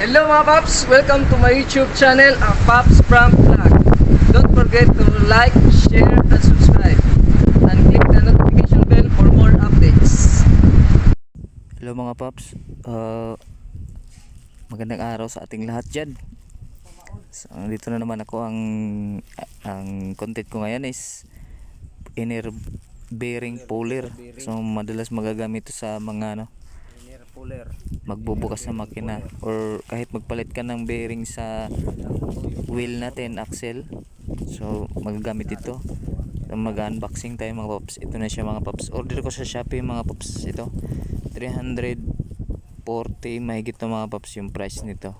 Hello mga Paps! Welcome to my YouTube channel, ang Paps Prank Vlog. Don't forget to like, share, and subscribe. And click the notification bell for more updates. Hello mga paps. Uh, magandang araw sa ating lahat dyan. So, dito na naman ako ang ang content ko ngayon is inner bearing puller. So madalas magagamit ito sa mga ano magbubukas ng makina or kahit magpalit ka ng bearing sa wheel natin axle. So magagamit ito. Mag-unboxing tayo mga paps ito na siya mga paps order ko sa Shopee mga paps ito. 340 mahigit na mga paps yung price nito.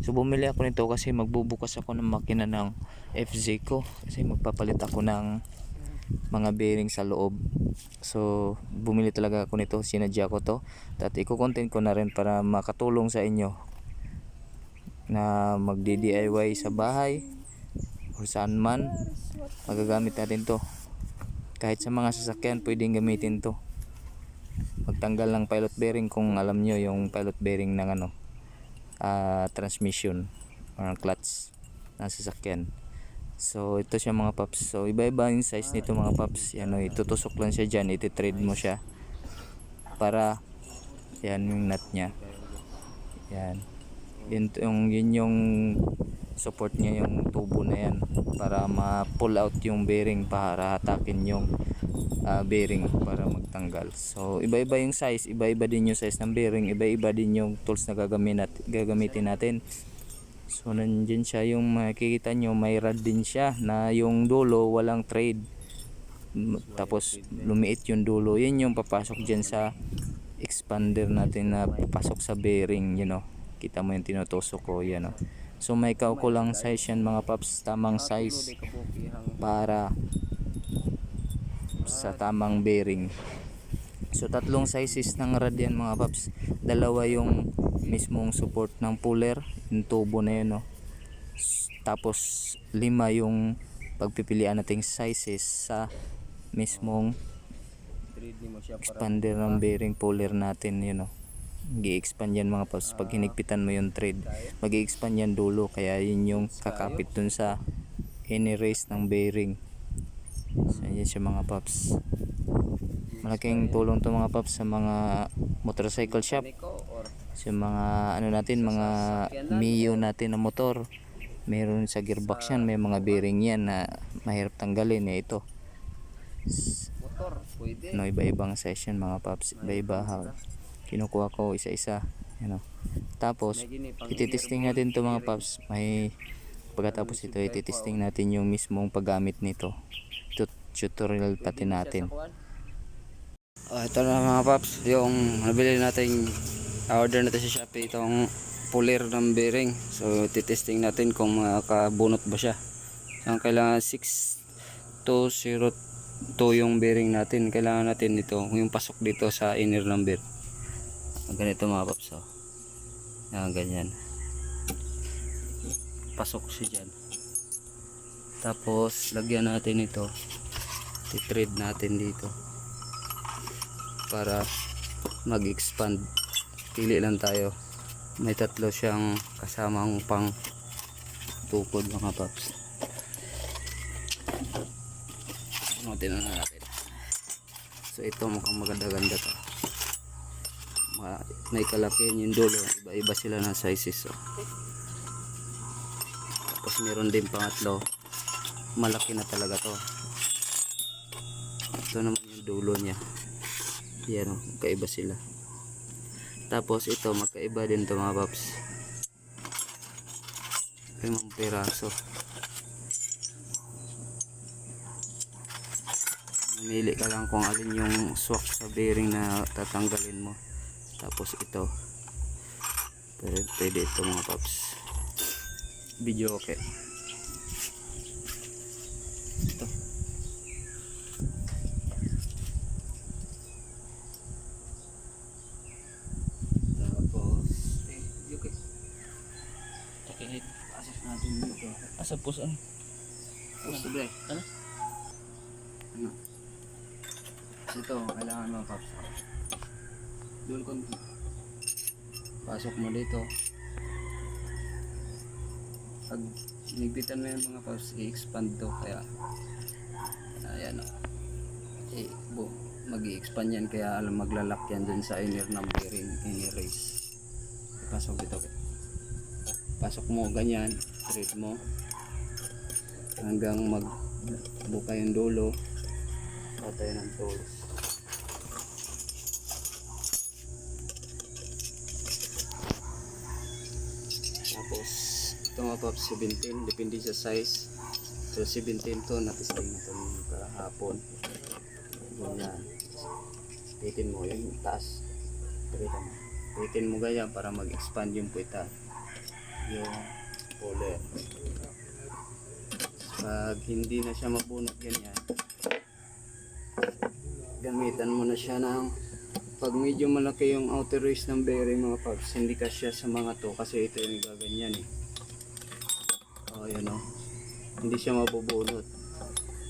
So bumili ako nito kasi magbubukas ako ng makina ng FZ ko kasi magpapalit ako ng mga bearing sa loob. So bumili talaga ako nito. Sinadya ko to. At iko-content ko na rin para makatulong sa inyo na magdi-DIY sa bahay o saan man. Magagamit natin to. Kahit sa mga sasakyan pwedeng gamitin to. Magtanggal ng pilot bearing kung alam nyo yung pilot bearing ng ano ah, transmission or clutch ng sasakyan So ito siya mga paps. So iba-iba yung size nito mga paps. Yan itutusok lang siya dyan. Iti-trade mo siya. Para yan yung nut niya. Yan. Yun, yung, yun yung support niya yung tubo na yan. Para ma-pull out yung bearing para hatakin yung ah, bearing para magtanggal. So iba-iba yung size. Iba-iba din yung size ng bearing. Iba-iba din yung tools na gagamitin. Gagamitin natin. So nandiyan siya yung makikita nyo may rod din siya na yung dulo walang trade. Tapos lumiit yung dulo. Yan yung papasok dyan sa expander natin na papasok sa bearing, you know. Kita mo yung tinutusok ko, yan oh. So may kaukulang size yan mga paps, tamang size para sa tamang bearing. So tatlong sizes ng rod yan mga paps. Dalawa yung mismong support ng puller, yung tubo na yun no. Tapos lima yung pagpipilian nating sizes sa mismong expander ng bearing puller natin yun no. Mag-expand yan mga paps pag hinigpitan mo yung thread. mag expand yan dulo kaya yun yung kakapit dun sa any race ng bearing. So yan siya mga paps malaking tulong to mga paps sa mga motorcycle shop sa mga ano natin mga Mio natin na motor. Meron sa gearbox yan may mga bearing yan na mahirap tanggalin eh ito. Motor, pwede. no iba-ibang session mga paps. Iba-iba ha. Kinukuha ko isa-isa you know. tapos ititesting natin to mga paps. May pagkatapos ito ititesting natin yung mismong paggamit nito. Tut- tutorial pati natin. Oh, ito na mga paps, yung nabili natin order natin sa Shopee itong puller ng bearing. So titesting natin kung makabunot ba siya. So ang kailangan 6202 yung bearing natin. Kailangan natin ito, yung pasok dito sa inner ng bear. ganito mga paps oh. Yan, ganyan pasok siya dyan Tapos lagyan natin ito. Titrade natin dito. Para mag-expand. Pili lang tayo. May tatlo siyang kasamang pang tukod mga paps. Nutin na natin. So ito mukhang maganda-ganda to. Ma- May kalakihan yung dulo. Iba-iba sila ng sizes. Oh. Tapos meron din pangatlo. Malaki na talaga to. Ito naman yung dulo niya. Yan oh, magkaiba sila. Tapos ito magkaiba din to mga paps. Limang piraso. Mamili ka lang kung alin yung swak sa bearing na tatanggalin mo. Tapos ito. Pwede, pwede ito mga paps. Video okay. Ito. Tapos, eh, okay. Okay, pasok natin dito. Asa po saan? Tapos, bre. Ano? Ano? Ito, kailangan mo paps. Doon konti. Pasok mo dito. pag nigpitan mo yung mga paps, i-expand to. Kaya, ayan o. Eh, bu, mag expand yan kaya alam maglalak yan dun sa inner ng bearing, inner race. Pasok dito. Pasok mo ganyan, straight mo. Hanggang mag buka yung dulo. Patay ng tools. Tapos, ito mga paps, 17, depende sa size. So, 17 to, natisting na ito kahapon. Ganyan. Pitin mo yung taas. Pitin mo. Mo ganyan para mag-expand yung puwita. Yung puller. Pag hindi na siya mabunot ganyan, gamitan mo na siya ng pag medyo malaki yung outer race ng bearing mga paps, hindi ka siya sa mga to kasi ito yung gaganyan eh. Oh, yun oh. Hindi siya mabubunot.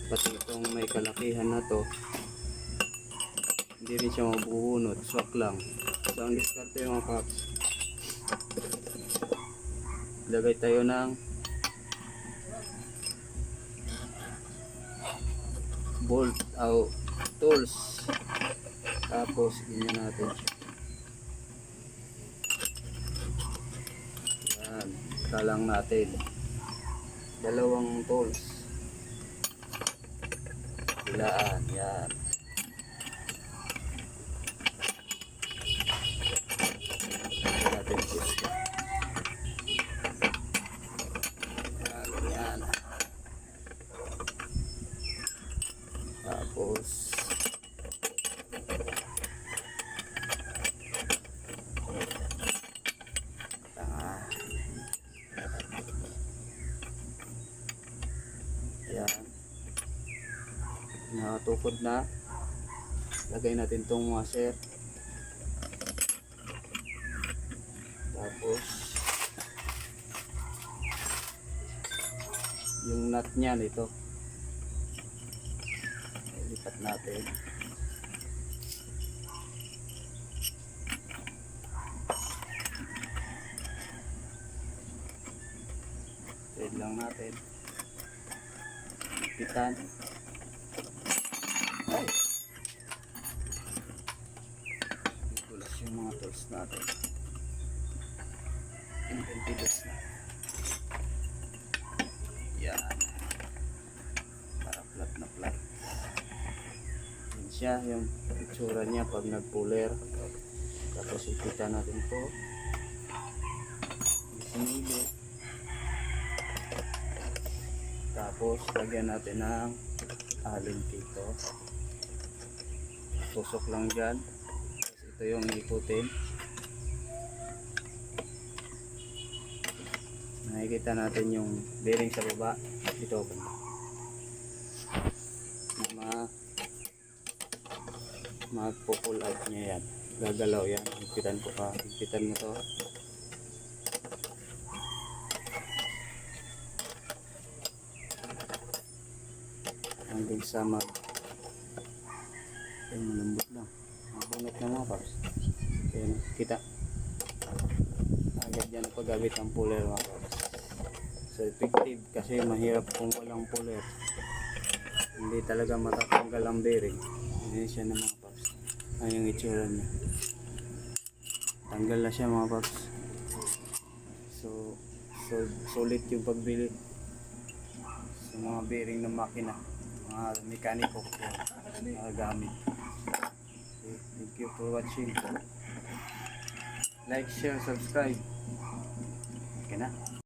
Pati itong may kalakihan na to, hindi rin siya mabubunot. Swak lang. So, ang diskarte mga paps, lagay tayo ng bolt out tools. Tapos ganyan natin yan. Kalang natin. Dalawang tools. Bilaan yan Lagyan natin siya yan yan tapos Ah. Yan. Nakatukod na. Lagay natin tong washer. Tapos yung nut niya nito. Lipat natin. Trade lang natin. Pitan. Ay! Tulas yung mga tools natin. Inventidos na. Yan. Para flat na flat. Yan siya, yung itsura niya pag nag-puller. Tapos ipita natin po. Sinili. Tapos lagyan natin ng alin dito. Tusok lang dyan. Tapos ito yung ikutin. Nakikita natin yung bearing sa baba. Ito. Ma magpo-pull out niya yan. Gagalaw yan. Higpitan ko pa. Higpitan mo to. hanggang sa mag ay malambot lang mabunot na mga paps. Ayan, kita. Agad yan ang paggamit ng puller mga paps. So effective kasi mahirap kung walang puller. Hindi talaga matatanggal ang bearing. Hindi siya na mga paps. Ay yung itsura niya. Tanggal na siya mga paps. So, so solid yung pagbili sa mga bearing ng makina mga mekaniko mga gamit thank you for watching. Like share subscribe. Okay na